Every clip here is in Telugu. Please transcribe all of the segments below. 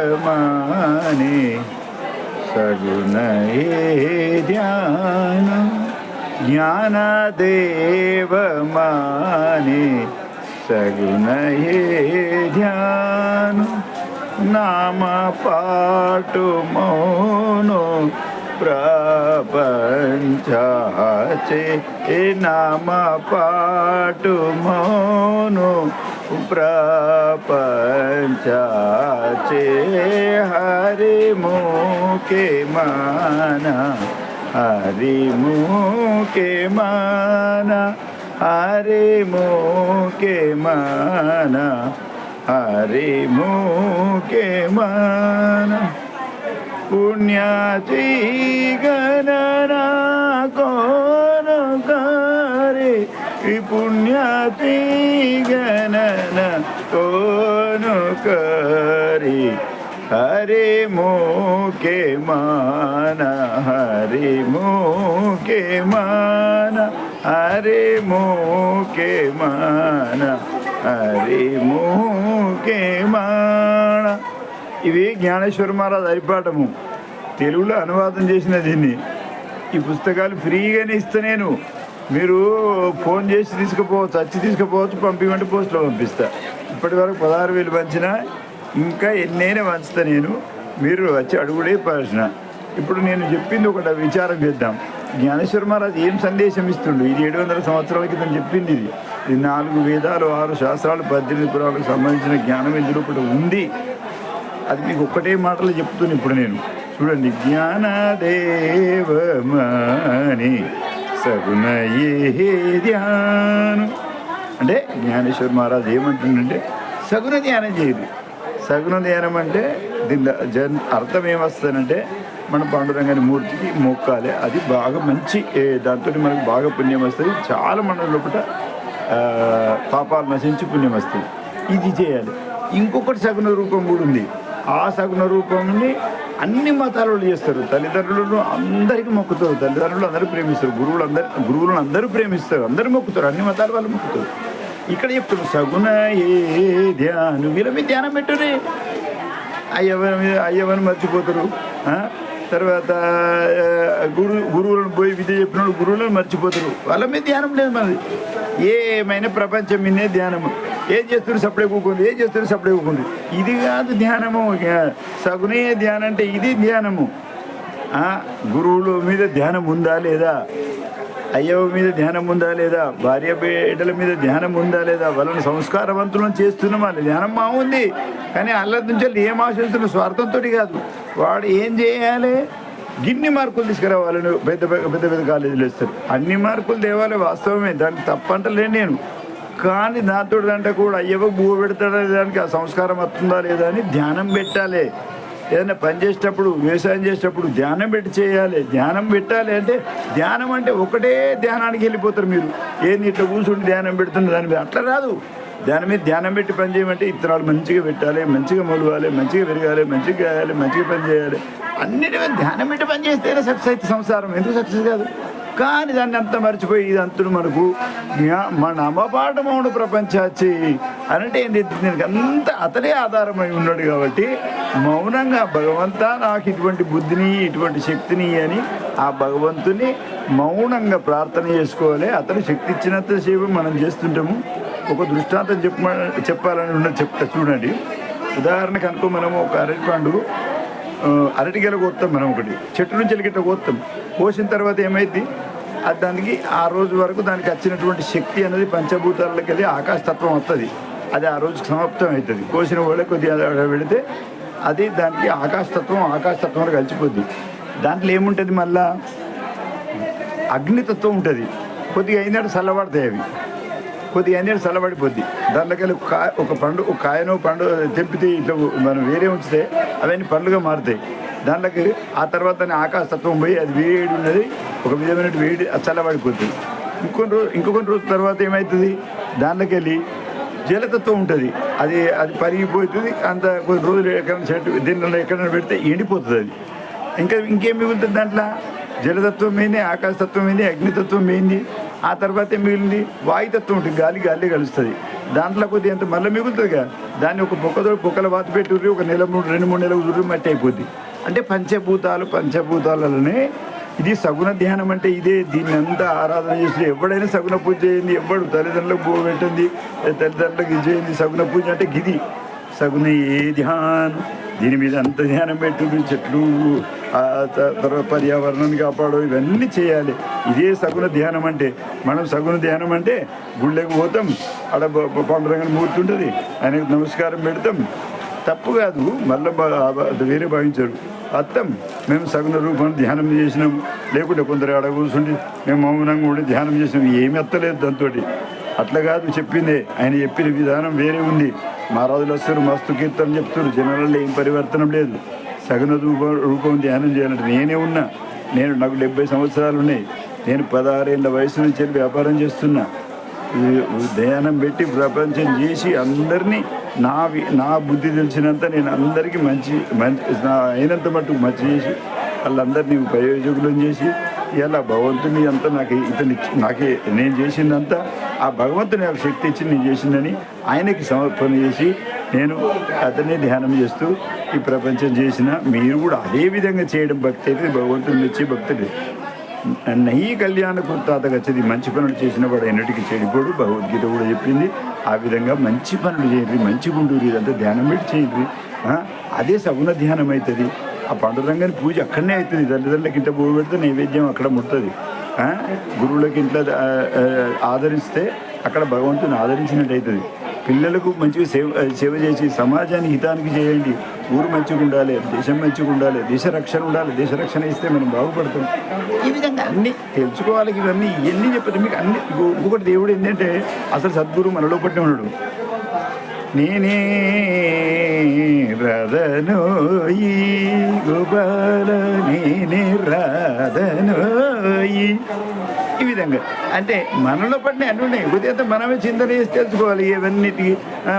జ్ఞానదేవమాని సగుణయే ధ్యాన జ్ఞానదేవమాని సగుణయే ధ్యాన నామ పాటు మౌను ప్రపంచాచే నామ పాటు మౌను ప్రపంచాచే హరి ముఖే మాన హరి ముఖే మాన హరి ముఖే మాన హరి ముఖే మాన పుణ్యాతి కరి హరి ముఖే మాన హరి ముఖే మాన హరి ముఖే మాన హరి ముఖే మాన. ఇవి జ్ఞానేశ్వర మహారాజ్ హరిపాఠము. తెలుగులో అనువాదం చేసిన దీన్ని. ఈ పుస్తకాలు ఫ్రీగానే ఇస్తా నేను. మీరు ఫోన్ చేసి తీసుకుపోవచ్చు వచ్చి తీసుకుపోవచ్చు పంపించమంటే పోస్ట్లో పంపిస్తా. ఇప్పటి వరకు పదహారు వేలు పంచిన ఇంకా ఎన్నైనా వంచుతా నేను. మీరు వచ్చి అడుగుడే ప్రశ్న. ఇప్పుడు నేను చెప్పింది ఒకటి విచారం చేద్దాం. జ్ఞానేశ్వర మహారాజ్ ఏం సందేశం ఇస్తుండు? ఇది ఏడు వందల సంవత్సరాల క్రితం చెప్పింది ఇది. ఇది నాలుగు వేదాలు ఆరు శాస్త్రాలు పద్దెనిమిది పురాలకు సంబంధించిన జ్ఞానం ఇందులో ఒకటి ఉంది. అది మీకు ఒక్కటే మాటలు చెప్తున్నాను ఇప్పుడు నేను. చూడండి. జ్ఞానదేవమని సగుణయే ధ్యానం. అంటే జ్ఞానేశ్వర్ మహారాజ్ ఏమంటుండంటే సగుణ ధ్యానం చేయదు. సగుణ ధ్యానం అంటే దీని జన్ అర్థం ఏమొస్తుందంటే మన పాండురంగాని మూర్తికి మొక్కాలి. అది బాగా మంచి దాంతో మనకు బాగా పుణ్యం వస్తుంది చాలా మన లోపల పాపాలు నశించి పుణ్యం వస్తుంది ఇది చేయాలి. ఇంకొకటి సగుణ రూపం కూడా ఉంది. ఆ సగుణ రూపంని అన్ని మతాల వాళ్ళు చేస్తారు. తల్లిదండ్రులను అందరికీ మొక్కుతారు. తల్లిదండ్రులు అందరూ ప్రేమిస్తారు. గురువులు అందరు గురువులను అందరూ ప్రేమిస్తారు. అందరూ మొక్కుతారు. అన్ని మతాల వాళ్ళు మొక్కుతారు. ఇక్కడ చెప్తున్నారు సగుణ ఏ ధ్యానం. వీళ్ళ మీద ధ్యానం పెట్టుని అయ్యవని మీద అయ్యవని మర్చిపోతారు తర్వాత గురు గురువులను పోయి విద్య చెప్పిన వాళ్ళు గురువులను మర్చిపోతారు వాళ్ళ మీద ధ్యానం లేదు మనది. ఏమైనా ప్రపంచం మీదే ధ్యానము ఏం చేస్తున్నారు సప్లై కూకుంది. ఏం చేస్తున్నారు సప్లై కూకుంది. ఇది కాదు ధ్యానము. సగునే ధ్యానం అంటే ఇది ధ్యానము. గురువుల మీద ధ్యానం ఉందా లేదా? అయ్యవ మీద ధ్యానం ఉందా లేదా? భార్య బిడ్డల మీద ధ్యానం ఉందా లేదా? వాళ్ళని సంస్కారవంతులను చేస్తున్నామా ధ్యానం మా ఉంది కానీ అల్ల నుంచి ఏం ఆశిస్తున్న స్వార్థంతో కాదు. వాడు ఏం చేయాలి? గిన్ని మార్కులు తీసుకురావాలని పెద్ద పెద్ద పెద్ద పెద్ద కాలేజీలు వేస్తారు. అన్ని మార్కులు తేవాలి వాస్తవమే. దానికి తప్పంటలే నేను. కానీ దాంతో అంటే కూడా అయ్యవ భూ పెడతాడా దానికి ఆ సంస్కారం వస్తుందా లేదా అని ధ్యానం పెట్టాలి. ఏదైనా పని చేసేటప్పుడు వ్యవసాయం చేసేటప్పుడు ధ్యానం పెట్టి చేయాలి. ధ్యానం పెట్టాలి అంటే ధ్యానం అంటే ఒకటే ధ్యానానికి వెళ్ళిపోతారు మీరు. ఏంది ఇట్లా కూర్చుంటే ధ్యానం పెడుతుంది దాని మీద అట్లా రాదు. దాని మీద ధ్యానం పెట్టి పని చేయమంటే ఇత్తనాలు మంచిగా పెట్టాలి మంచిగా మొలవాలి మంచిగా పెరగాలి మంచిగా గాయాలి మంచిగా పని చేయాలి. అన్నిటి మీద ధ్యానం పెట్టి పని చేస్తేనే సక్సెస్ అయితే సంసారం. ఎందుకు సక్సెస్ కాదు? కానీ దాన్ని అంత మర్చిపోయి ఇదంతుడు మనకు మన అమ్మపాఠమౌడు ప్రపంచాచి అనంటే ఏంటి దీనికి అంత అతడే ఆధారమై ఉన్నాడు కాబట్టి మౌనంగా భగవంతా నాకు ఇటువంటి బుద్ధిని ఇటువంటి శక్తిని అని ఆ భగవంతుని మౌనంగా ప్రార్థన చేసుకోవాలి. అతను శక్తి ఇచ్చినంతసేపు మనం చేస్తుంటాము. ఒక దృష్టాంతం చెప్ప చెప్పాలని ఉన్నది చెప్తా చూడండి. ఉదాహరణకు అనుకో మనము ఒక అరటి పండు ఆ, కోస్తాం మనం ఒకటి. చెట్టు నుంచి ఎలిగిట్ట కోస్తాం కోసిన తర్వాత ఏమైంది? అది దానికి ఆ రోజు వరకు దానికి వచ్చినటువంటి శక్తి అనేది పంచభూతాలకి వెళ్ళి ఆకాశతత్వం వస్తుంది అది ఆ రోజు సమాప్తం అవుతుంది కోసిన వాళ్ళే కొద్దిగా పెడితే అది దానికి ఆకాశతత్వం ఆకాశతత్వం కలిసిపోద్ది. దాంట్లో ఏముంటుంది మళ్ళా? అగ్నితత్వం ఉంటుంది. కొద్దిగా అయినాడు చల్లబడతాయి అవి. కొద్దిగా అయినాడు చల్లబడిపోద్ది. దాంట్లోకి ఒక ఒక పండు ఒక కాయను పండు తెంపితే ఇట్లా మనం వేరే ఉంచితే అవన్నీ పండ్లుగా మారుతాయి. దాంట్లోకి ఆ తర్వాత ఆకాశ తత్వం పోయి అది వేడి ఉన్నది. ఒక విధమైన వేడి అది చల్లబడిపోతుంది ఇంకొన్ని రోజు ఇంకొన్ని రోజుల తర్వాత ఏమవుతుంది దాంట్లోకి వెళ్ళి జలతత్వం ఉంటుంది. అది అది పరిగిపోతుంది. అంత కొన్ని రోజులు ఎక్కడ చెట్టు దీనిలో ఎక్కడైనా పెడితే ఎండిపోతుంది అది. ఇంకా ఇంకేం మిగులుతుంది దాంట్లో? జలతత్వం ఏంది? ఆకాశతత్వం ఏంది? అగ్నితత్వం ఏంది? ఆ తర్వాత ఏం మిగిలింది? వాయుతత్వం ఉంటుంది. గాలి గాలి కలుస్తుంది. దాంట్లో కొద్దిగా ఎంత మళ్ళీ మిగులుతుందిగా? దాన్ని ఒక బొక్కతో బొక్కల వాత పెట్టుర్రి ఒక నెల మూడు రెండు మూడు నెలలు కుదురు మట్టి అయిపోద్ది. అంటే పంచభూతాలు పంచభూతాలలోనే ఇది సగుణ ధ్యానం అంటే ఇదే. దీన్ని అంతా ఆరాధన చేసి ఎవడైనా సగుణ పూజ చేయండి ఎవడు తల్లిదండ్రులకు బో పెట్టింది తల్లిదండ్రులకు ఇది చేయండి సగుణ పూజ అంటే గిది. సగుణ ఏ ధ్యానం. దీని మీద అంత ధ్యానం పెట్టు చెట్లు తర్వాత పర్యావరణాన్ని కాపాడు ఇవన్నీ చేయాలి. ఇదే సగుణ ధ్యానం అంటే. మనం సగుణ ధ్యానం అంటే గుళ్ళకి పోతాం ఆడ బ- మూర్తి ఉంటుంది ఆయనకు నమస్కారం పెడతాం తప్పు కాదు. మళ్ళీ అది వేరే భావించారు. అర్థం మేము సగుణ రూపం ధ్యానం చేసినాం. లేకుంటే కొందరు ఆడ కూర్చుండి మేము మౌనంగా కూడా ధ్యానం చేసినాం. ఏమి ఎత్తలేదు దాంతో అట్లా కాదు చెప్పిందే. ఆయన చెప్పిన విధానం వేరే ఉంది. మహారాజులు వస్తారు మస్తు కీర్తనం చెప్తారు. జనాలలో ఏం పరివర్తనం లేదు. సగుణ రూపం రూపం ధ్యానం చేయాలంటే నేనే ఉన్నా. నేను నాకు డెబ్బై సంవత్సరాలు ఉన్నాయి. నేను పదహారేళ్ళ వయసు నుంచి వెళ్ళి వ్యాపారం చేస్తున్నా. ధ్యానం పెట్టి ప్రపంచం చేసి అందరినీ నా నా బుద్ధి తెలిసినంత నేను అందరికీ మంచి మంచి నా అయినంత మట్టుకు మంచి చేసి వాళ్ళందరినీ ప్రయోజకులను చేసి ఇలా భగవంతుని అంతా నాకు ఇతని నాకే నేను చేసిందంతా ఆ భగవంతుని నాకు శక్తి ఇచ్చి నేను చేసిందని ఆయనకి సమర్పణ చేసి నేను అతన్ని ధ్యానం చేస్తూ ఈ ప్రపంచం చేసిన మీరు కూడా అదే విధంగా చేయడం భక్తి అయితే భగవంతుని వచ్చి భక్తుడు నయ్యి కళ్యాణ కృతాత గచ్చది మంచి పనులు చేసిన వాడు ఎన్నటికి చెడిపోడు భగవద్గీత కూడా చెప్పింది. ఆ విధంగా మంచి పనులు చేయండి మంచి గుండూరు ఇదంతా ధ్యానం పెట్టి చేయండి. అదే సగుణ ధ్యానం అవుతుంది ఆ పండురంగాని పూజ అక్కడనే అవుతుంది తల్లిదండ్రులకి ఇంత పూజ పెడితే నైవేద్యం అక్కడ ముడుతుంది గురువులకి ఇంట్లో ఆదరిస్తే అక్కడ భగవంతుని ఆదరించినట్టు అవుతుంది పిల్లలకు మంచిగా సేవ సేవ చేసి సమాజానికి హితానికి చేయండి. ఊరు మంచిగా ఉండాలి దేశం మంచిగా ఉండాలి దేశ రక్షణ ఉండాలి దేశ రక్షణ ఇస్తే మనం బాగుపడతాం. ఈ విధంగా? అన్ని తెలుసుకోవాలి ఇవన్నీ ఇవన్నీ చెప్పదు మీకు అన్ని ఇంకో- ఇంకొకటి దేవుడు ఏంటంటే అసలు సద్గురు మనలో పట్టిన ఉన్నాడు నేనే రదనోయి గోపాల నేనే రాధనోయి ఈ ఈ విధంగా. అంటే మనలో పడిన అన్ని ఉన్నాయి ఉదయం మనమే చింతన చేసి తెలుసుకోవాలి ఇవన్నిటికీ.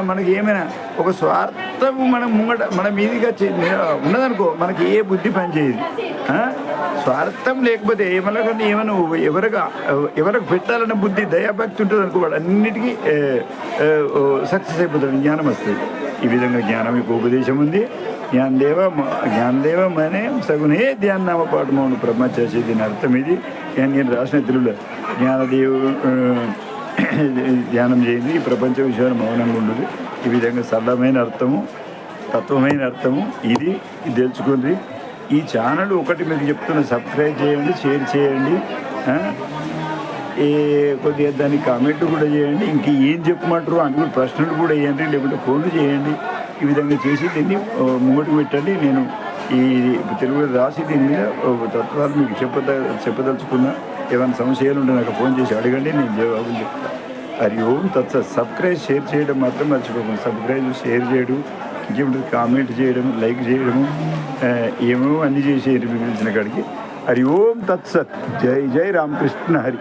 మనకి ఏమైనా ఒక స్వార్థం మనం ముంగట మన మీదిగా ఉన్నదనుకో మనకి ఏ బుద్ధి పనిచేయదు స్వార్థం లేకపోతే ఏమన్నా ఏమైనా ఎవరిగా ఎవరికి పెట్టాలన్న బుద్ధి దయాభక్తి ఉంటుంది అనుకో వాడు అన్నిటికీ సక్సెస్ అయిపోతాడు జ్ఞానం వస్తుంది. ఈ విధంగా జ్ఞానం మీకు ఉపదేశం ఉంది. జ్ఞానదేవ మ- జ్ఞానదేవ మనే సగునే ధ్యానామ పాఠమౌను బ్రహ్మచారి దీని అర్థం ఇది. నేను నేను రాసిన తెలుగులో జ్ఞానదేవు ధ్యానం చేయండి. ఈ ప్రపంచ విషయాలు మౌనంగా ఉండదు ఈ విధంగా సరళమైన అర్థము తత్వమైన అర్థము ఇది. తెలుసుకుంది. తెలుసుకోండి ఈ ఛానల్ ఒకటి మీకు చెప్తున్న సబ్స్క్రైబ్ చేయండి షేర్ చేయండి ఏ కొద్దిగా దానికి కామెంట్ కూడా చేయండి. ఇంక ఏం చెప్పమంటారు అని కూడా ప్రశ్నలు కూడా వేయండి లేకుంటే ఫోన్లు చేయండి. ఈ విధంగా చేసి దీన్ని ముంగటి పెట్టండి. నేను ఈ తెలుగు రాసి దీని మీద తత్వాలు మీకు చెప్పద చెప్పదలుచుకున్నా. ఏమైనా సమస్యలు ఉంటే నాకు ఫోన్ చేసి అడగండి. నేను జవాబులు చెప్తాను హరి ఓం తత్స. సబ్స్క్రైబ్ షేర్ చేయడం మాత్రం మర్చిపోకండి సబ్స్క్రైబ్ షేర్ చేయడం. ఇంకేమిటి కామెంట్ చేయడం లైక్ చేయడము ఏమో అన్ని చేసేది తెలిసిన కాడికి. హరి ఓం తత్సత్ జై జై రామకృష్ణ హరి.